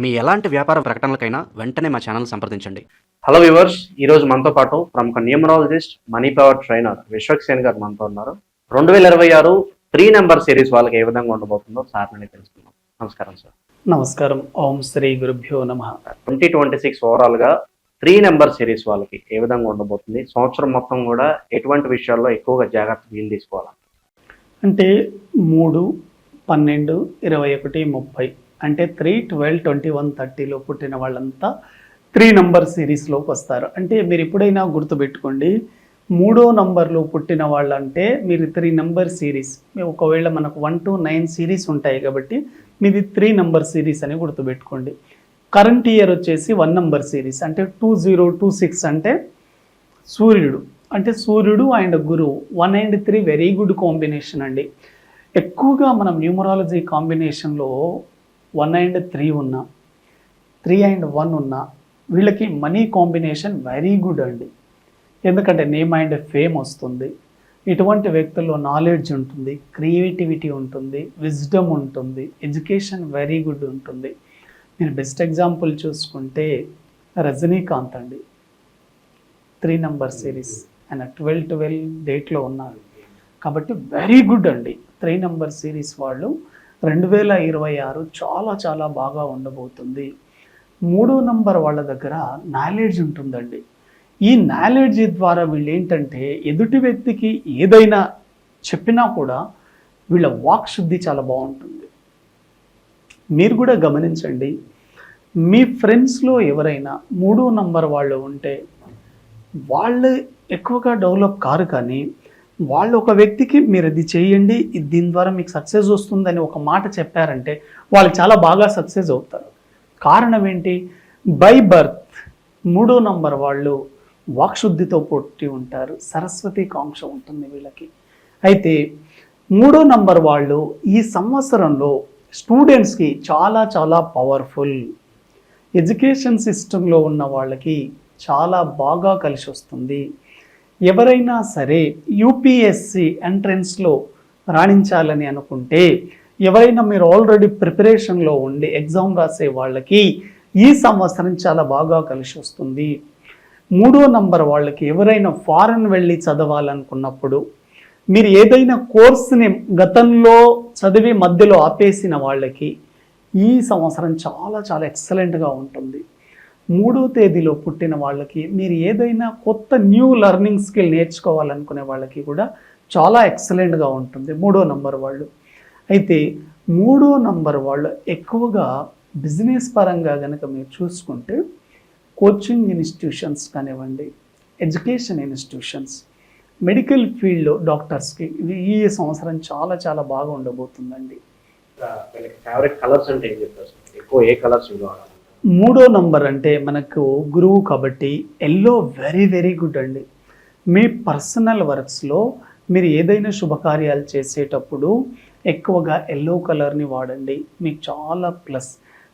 మీ ఎలాంటి వ్యాపార ప్రకటనలకైనా వెంటనే మా ఛానల్ సంప్రదించండి. హలో వ్యూవర్స్ ఈ రోజు మనతో పాటు ప్రముఖ numerologist money power trainer Vishwaksen garu మనతో ఉన్నారు. రెండు వేల ఇరవై ఆరు త్రీ నెంబర్ సిరీస్ వాళ్ళకి ఏ విధంగా ఉండబోతుందో సార్ నుండి తెలుసుకుందాం. నమస్కారం సార్. నమస్కారం. ఓం శ్రీ గురుభ్యో నమ. ట్వంటీ ట్వంటీ సిక్స్ ఓవరాల్గా త్రీ నెంబర్ సిరీస్ వాళ్ళకి ఏ విధంగా ఉండబోతుంది? సంవత్సరం మొత్తం కూడా ఎటువంటి విషయాల్లో ఎక్కువగా జాగ్రత్త వీలు తీసుకోవాలి? అంటే మూడు పన్నెండు ఇరవై ఒకటి ముప్పై. అంటే త్రీ ట్వెల్వ్ ట్వంటీ వన్ థర్టీలో పుట్టిన వాళ్ళంతా త్రీ నంబర్ సిరీస్లోకి వస్తారు. అంటే మీరు ఎప్పుడైనా గుర్తుపెట్టుకోండి మూడో నంబర్లో పుట్టిన వాళ్ళంటే మీరు త్రీ నంబర్ సిరీస్ ఒకవేళ మనకు వన్ టు నైన్ సిరీస్ ఉంటాయి కాబట్టి మీది త్రీ నంబర్ సిరీస్ అని గుర్తుపెట్టుకోండి. కరెంట్ ఇయర్ వచ్చేసి వన్ నంబర్ సిరీస్ అంటే టూ జీరో టూ సిక్స్ అంటే సూర్యుడు. అంటే సూర్యుడు అండ్ గురువు one and three very good combination అండి. ఎక్కువగా మనం న్యూమరాలజీ కాంబినేషన్లో వన్ అండ్ త్రీ ఉన్నా త్రీ అండ్ వన్ ఉన్నా వీళ్ళకి మనీ కాంబినేషన్ వెరీ గుడ్ అండి. ఎందుకంటే నేమ్ అండ్ ఫేమ్ వస్తుంది. ఇటువంటి వ్యక్తుల్లో నాలెడ్జ్ ఉంటుంది క్రియేటివిటీ ఉంటుంది విజ్డమ్ ఉంటుంది ఎడ్యుకేషన్ వెరీ గుడ్ ఉంటుంది. మీరు బెస్ట్ ఎగ్జాంపుల్ చూసుకుంటే రజనీకాంత్ అండి. త్రీ నంబర్ సిరీస్ ఆయన ట్వెల్వ్ ట్వెల్వ్ డేట్లో ఉన్నారు. కాబట్టి వెరీ గుడ్ అండి. త్రీ నంబర్ సిరీస్ వాళ్ళు రెండు వేల ఇరవై ఆరు చాలా చాలా బాగా ఉండబోతుంది. మూడో నంబర్ వాళ్ళ దగ్గర నాలెడ్జ్ ఉంటుందండి. ఈ నాలెడ్జ్ ద్వారా వీళ్ళు ఏంటంటే ఎదుటి వ్యక్తికి ఏదైనా చెప్పినా కూడా వీళ్ళ వాక్ శుద్ధి చాలా బాగుంటుంది. మీరు కూడా గమనించండి మీ ఫ్రెండ్స్లో ఎవరైనా మూడో నంబర్ వాళ్ళు ఉంటే వాళ్ళు ఎక్కువగా డెవలప్ కారు కానీ వాళ్ళు ఒక వ్యక్తికి మీరు ఇది చేయండి దీని ద్వారా మీకు సక్సెస్ వస్తుందని ఒక మాట చెప్పారంటే వాళ్ళు చాలా బాగా సక్సెస్ అవుతారు. కారణం ఏంటి? బై బర్త్ మూడో నంబర్ వాళ్ళు వాక్శుద్ధితో పుట్టి ఉంటారు సరస్వతి కాంక్ష ఉంటుంది వీళ్ళకి. అయితే మూడో నంబర్ వాళ్ళు ఈ సంవత్సరంలో స్టూడెంట్స్కి చాలా చాలా పవర్ఫుల్. ఎడ్యుకేషన్ సిస్టంలో ఉన్న వాళ్ళకి చాలా బాగా కలిసి వస్తుంది. ఎవరైనా సరే యూపీఎస్సి ఎంట్రన్స్లో రాణించాలని అనుకుంటే ఎవరైనా మీరు ఆల్రెడీ ప్రిపరేషన్లో ఉండి ఎగ్జామ్ రాసే వాళ్ళకి ఈ సంవత్సరం చాలా బాగా కలిసి వస్తుంది. మూడో నంబర్ వాళ్ళకి ఎవరైనా ఫారెన్ వెళ్ళి చదవాలనుకున్నప్పుడు మీరు ఏదైనా కోర్సుని గతంలో చదివి మధ్యలో ఆపేసిన వాళ్ళకి ఈ సంవత్సరం చాలా చాలా ఎక్సలెంట్గా ఉంటుంది. మూడో తేదీలో పుట్టిన వాళ్ళకి మీరు ఏదైనా కొత్త న్యూ లెర్నింగ్ స్కిల్ నేర్చుకోవాలనుకునే వాళ్ళకి కూడా చాలా ఎక్సలెంట్గా ఉంటుంది మూడో నంబర్ వాళ్ళు. అయితే మూడో నంబర్ వాళ్ళు ఎక్కువగా బిజినెస్ పరంగా కనుక మీరు చూసుకుంటే కోచింగ్ ఇన్స్టిట్యూషన్స్ కానివ్వండి ఎడ్యుకేషన్ ఇన్స్టిట్యూషన్స్ మెడికల్ ఫీల్డ్లో డాక్టర్స్కి ఇది ఈ సంవత్సరం చాలా చాలా బాగా ఉండబోతుందండి. ఫేవరెట్ కలర్స్ అంటే ఏం చెప్తారు? ఎక్కువ ఏ కలర్స్ మూడో నంబర్ అంటే మనకు గురువు కాబట్టి ఎల్లో వెరీ వెరీ గుడ్ అండి. మీ పర్సనల్ వర్క్స్లో మీరు ఏదైనా శుభకార్యాలు చేసేటప్పుడు ఎక్కువగా ఎల్లో కలర్ని వాడండి. మీకు చాలా ప్లస్.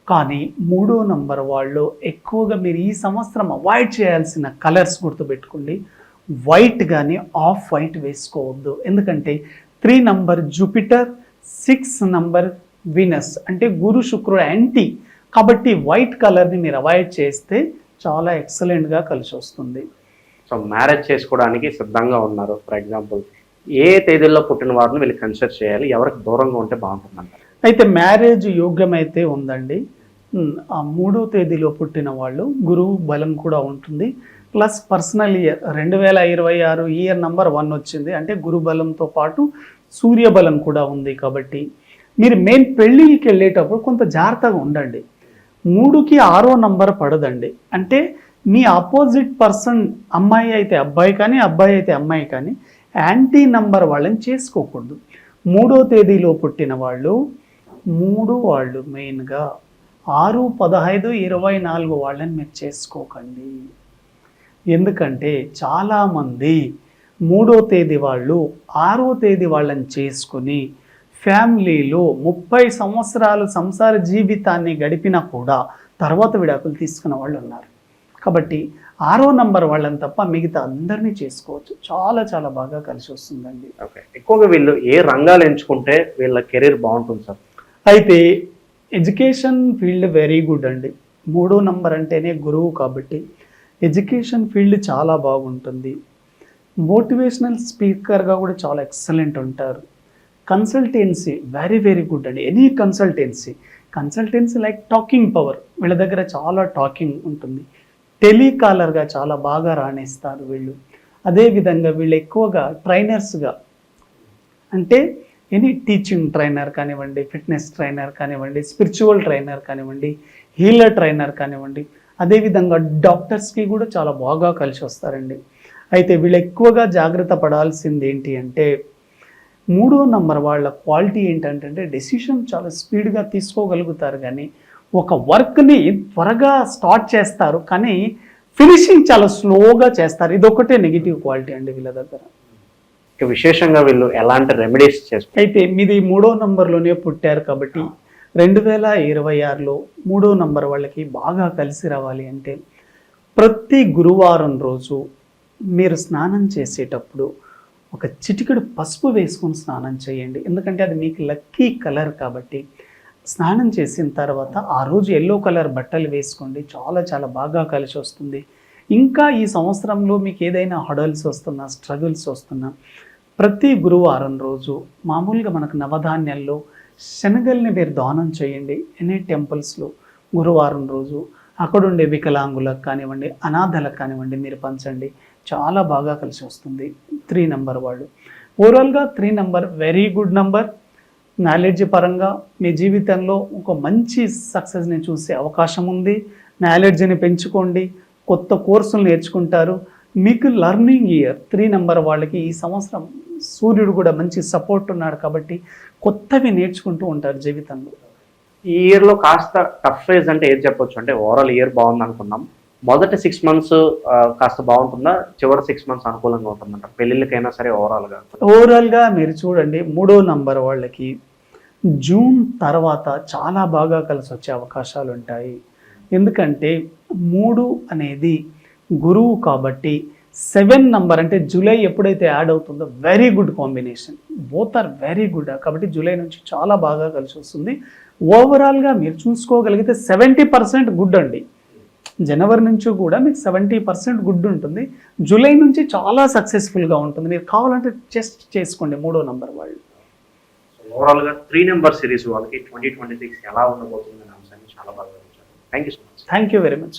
కానీ మూడో నంబర్ వాళ్ళు ఎక్కువగా మీరు ఈ సంవత్సరం అవాయిడ్ చేయాల్సిన కలర్స్ గుర్తుపెట్టుకోండి. వైట్ కానీ ఆఫ్ వైట్ వేసుకోవద్దు. ఎందుకంటే three number Jupiter six number Venus. అంటే గురు శుక్రుడు యాంటీ కాబట్టి వైట్ కలర్ని మీరు అవాయిడ్ చేస్తే చాలా ఎక్సలెంట్గా కలిసి వస్తుంది. సో మ్యారేజ్ చేసుకోవడానికి సిద్ధంగా ఉన్నారు. ఫర్ ఎగ్జాంపుల్ ఏ తేదీల్లో పుట్టిన వారిని వీళ్ళు కన్సిడర్ చేయాలి? ఎవరికి దూరంగా ఉంటే బాగుంటుంది అంటారు అయితే మ్యారేజ్ యోగ్యమైతే ఉందండి. ఆ మూడో తేదీలో పుట్టిన వాళ్ళు గురువు బలం కూడా ఉంటుంది. ప్లస్ పర్సనల్ ఇయర్ రెండు వేల ఇరవై ఆరు ఇయర్ నంబర్ వన్ వచ్చింది. అంటే గురు బలంతో పాటు సూర్య బలం కూడా ఉంది కాబట్టి. మీరు మెయిన్ పెళ్ళికి వెళ్ళేటప్పుడు కొంత జాగ్రత్తగా ఉండండి. మూడుకి ఆరో నంబర్ పడదండి. అంటే మీ ఆపోజిట్ పర్సన్ అమ్మాయి అయితే అబ్బాయి కానీ అబ్బాయి అయితే అమ్మాయి కానీ యాంటీ నంబర్ వాళ్ళని చేసుకోకూడదు. మూడో తేదీలో పుట్టిన వాళ్ళు మూడు వాళ్ళు మెయిన్గా. ఆరు పదహైదు ఇరవై నాలుగు వాళ్ళని మీరు చేసుకోకండి. ఎందుకంటే చాలామంది మూడో తేదీ వాళ్ళు ఆరో తేదీ వాళ్ళని చేసుకుని ఫ్యామిలీలో ముప్పై సంవత్సరాలు సంసార జీవితాన్ని గడిపినా కూడా తర్వాత విడాకులు తీసుకున్న వాళ్ళు ఉన్నారు. కాబట్టి ఆరో నంబర్ వాళ్ళని తప్ప మిగతా అందరినీ చేసుకోవచ్చు. చాలా చాలా బాగా కలిసి వస్తుందండి. ఓకే. ఎక్కువగా వీళ్ళు ఏ రంగాలు ఎంచుకుంటే వీళ్ళ కెరీర్ బాగుంటుంది సార్? అయితే ఎడ్యుకేషన్ ఫీల్డ్ వెరీ గుడ్ అండి. మూడో నంబర్ అంటేనే గురువు కాబట్టి ఎడ్యుకేషన్ ఫీల్డ్ చాలా బాగుంటుంది. మోటివేషనల్ స్పీకర్గా కూడా చాలా ఎక్సలెంట్ ఉంటారు. కన్సల్టెన్సీ వెరీ వెరీ గుడ్ అండి. Any consultancy consultancy like talking power వీళ్ళ దగ్గర చాలా టాకింగ్ ఉంటుంది. టెలికాలర్గా చాలా బాగా రాణిస్తారు వీళ్ళు. అదేవిధంగా వీళ్ళు ఎక్కువగా ట్రైనర్స్గా అంటే ఎనీ టీచింగ్ ట్రైనర్ కానివ్వండి ఫిట్నెస్ ట్రైనర్ కానివ్వండి స్పిరిచువల్ ట్రైనర్ కానివ్వండి హీలర్ ట్రైనర్ కానివ్వండి అదేవిధంగా డాక్టర్స్కి కూడా చాలా బాగా కలిసి వస్తారండి. అయితే వీళ్ళు ఎక్కువగా జాగ్రత్త పడాల్సింది ఏంటి అంటే మూడో నంబర్ వాళ్ళ క్వాలిటీ ఏంటంటే డెసిషన్ చాలా స్పీడ్గా తీసుకోగలుగుతారు కానీ ఒక వర్క్ని త్వరగా స్టార్ట్ చేస్తారు కానీ ఫినిషింగ్ చాలా స్లోగా చేస్తారు. ఇదొకటే నెగిటివ్ క్వాలిటీ అండి వీళ్ళ దగ్గర. ఇక విశేషంగా వీళ్ళు ఎలాంటి రెమెడీస్ చేసుకుంటారు అయితే మీది మూడో నంబర్లోనే పుట్టారు కాబట్టి రెండు వేల ఇరవై ఆరులో మూడో నంబర్ వాళ్ళకి బాగా కలిసి రావాలి అంటే ప్రతి గురువారం రోజు మీరు స్నానం చేసేటప్పుడు ఒక చిటికెడు పసుపు వేసుకొని స్నానం చేయండి. ఎందుకంటే అది మీకు లక్కీ కలర్ కాబట్టి. స్నానం చేసిన తర్వాత ఆ రోజు ఎల్లో కలర్ బట్టలు వేసుకోండి. చాలా చాలా బాగా కలిసి వస్తుంది. ఇంకా ఈ సంవత్సరంలో మీకు ఏదైనా హడల్స్ వస్తున్నా స్ట్రగుల్స్ వస్తున్నా ప్రతి గురువారం రోజు మామూలుగా మనకు నవధాన్యాల్లో శనగల్ని మీరు దానం చేయండి. ఎనీ టెంపుల్స్లో గురువారం రోజు అక్కడుండే వికలాంగులకు కానివ్వండి అనాథలకు కానివ్వండి మీరు పంచండి చాలా బాగా కలిసి వస్తుంది. త్రీ నెంబర్ వాళ్ళు. ఓవరాల్గా three number very good number knowledge పరంగా మీ జీవితంలో ఒక మంచి సక్సెస్ని చూసే అవకాశం ఉంది. నాలెడ్జ్ని పెంచుకోండి. కొత్త కోర్సులు నేర్చుకుంటారు. మీకు లర్నింగ్ ఇయర్ త్రీ నెంబర్ వాళ్ళకి ఈ సంవత్సరం సూర్యుడు కూడా మంచి సపోర్ట్ ఉన్నాడు కాబట్టి కొత్తవి నేర్చుకుంటూ ఉంటారు జీవితంలో. ఈ ఇయర్లో కాస్త టఫ్ ఫేజ్ అంటే ఏది చెప్పొచ్చు? అంటే ఓవరాల్ ఇయర్ బాగుంది అనుకున్నాం మొదటి సిక్స్ మంత్స్ కాస్త బాగుంటుందా? చివరి సిక్స్ మంత్స్ అనుకూలంగా ఉంటుందంట. పెళ్ళిళ్ళకైనా సరే ఓవరాల్గా ఓవరాల్గా మీరు చూడండి మూడో నంబర్ వాళ్ళకి జూన్ తర్వాత చాలా బాగా కలిసి వచ్చే అవకాశాలు ఉంటాయి. ఎందుకంటే మూడు అనేది గురువు కాబట్టి సెవెన్ నంబర్ అంటే జూలై ఎప్పుడైతే యాడ్ అవుతుందో very good combination both are very good కాబట్టి జూలై నుంచి చాలా బాగా కలిసి వస్తుంది. ఓవరాల్గా మీరు చూసుకోగలిగితే సెవెంటీ పర్సెంట్ గుడ్ అండి. జనవరి నుంచి కూడా మీకు సెవెంటీ పర్సెంట్ గుడ్ ఉంటుంది. జూలై నుంచి చాలా సక్సెస్ఫుల్గా ఉంటుంది. మీరు కావాలంటే టెస్ట్ చేసుకోండి మూడో నంబర్ వాళ్ళు. ఓవరాల్గా త్రీ నెంబర్ సిరీస్ వాళ్ళకి ట్వంటీ ట్వంటీ సిక్స్ ఎలా ఉండబోతుంది అనే అంశాన్ని చాలా బాగా thank you so much thank you very much